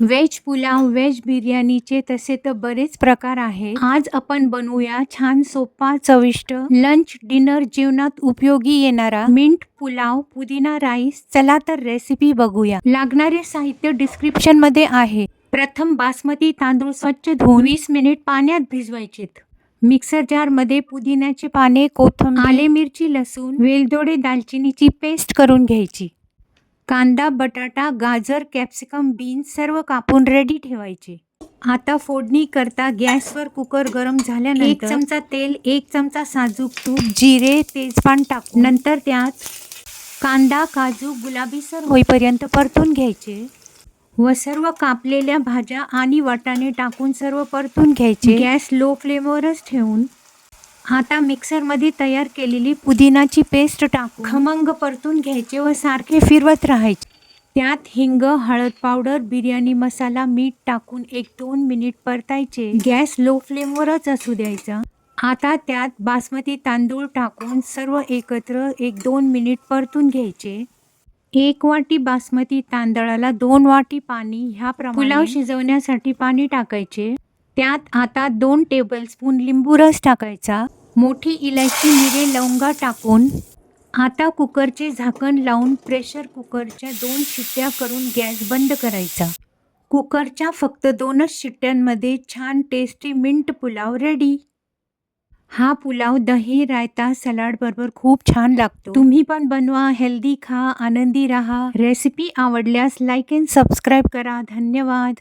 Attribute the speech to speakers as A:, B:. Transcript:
A: Veg pulao veg बिर्याणीचे तसे तर बरेच प्रकार आहेत. आज आपण बनवूया छान सोपा चविष्ट लंच डिनर जेवणात उपयोगी येणारा मिंट पुलाव पुदिना राईस चला तर रेसिपी बघूया. लागणारे साहित्य डिस्क्रिप्शनमध्ये आहे. प्रथम बासमती तांदूळ स्वच्छ धुवून वीस मिनिट पाण्यात भिजवायचेत मिक्सर जारमध्ये पुदिन्याची पाने कोथम आले मिरची लसूण वेलदोडे दालचिनीची पेस्ट करून घ्यायची. कांदा बटाटा गाजर कॅप्सिकम बीन्स सर्व कापून रेडी ठेवायचे. आता फोडणी करता गॅसवर कुकर गरम झाल्यानंतर एक चमचा तेल एक चमचा साजूक तूप जिरे तेजपान टाकून नंतर त्यात कांदा काजू गुलाबीसर होईपर्यंत परतून घ्यायचे. व सर्व कापलेल्या भाज्या आणि वाटाणे टाकून सर्व परतून घ्यायचे. गॅस लो फ्लेमवरच ठेवून आता मिक्सरमध्ये तयार केलेली पुदिनाची पेस्ट टाक खमंग परतून घ्यायचे व सारखे फिरवत राहायचे. त्यात हिंग हळद पावडर बिर्याणी मसाला मीठ टाकून एक दोन मिनिट परतायचे. गॅस लो फ्लेमवरच असू द्यायचा. आता त्यात बासमती तांदूळ टाकून सर्व एकत्र एक दोन मिनिट परतून घ्यायचे. एक वाटी बासमती तांदळाला दोन वाटी पाणी ह्या पुलाव शिजवण्यासाठी पाणी टाकायचे. त्यात आता दोन टेबलस्पून लिंबू रस टाकायचा. मोठी इलायची मिरे लवंगा टाकून आता कुकरचे झाकण लावून प्रेशर कुकरच्या दोन शिट्ट्या करून गॅस बंद करायचा. कुकरच्या फक्त दोनच शिट्ट्यांमध्ये छान टेस्टी मिंट पुलाव रेडी हा पुलाव दही रायता सलाडबरोबर खूप छान लागतो. तुम्ही पण बनवा हेल्दी खा आनंदी राहा. रेसिपी आवडल्यास लाईक अँड सबस्क्राईब करा. धन्यवाद.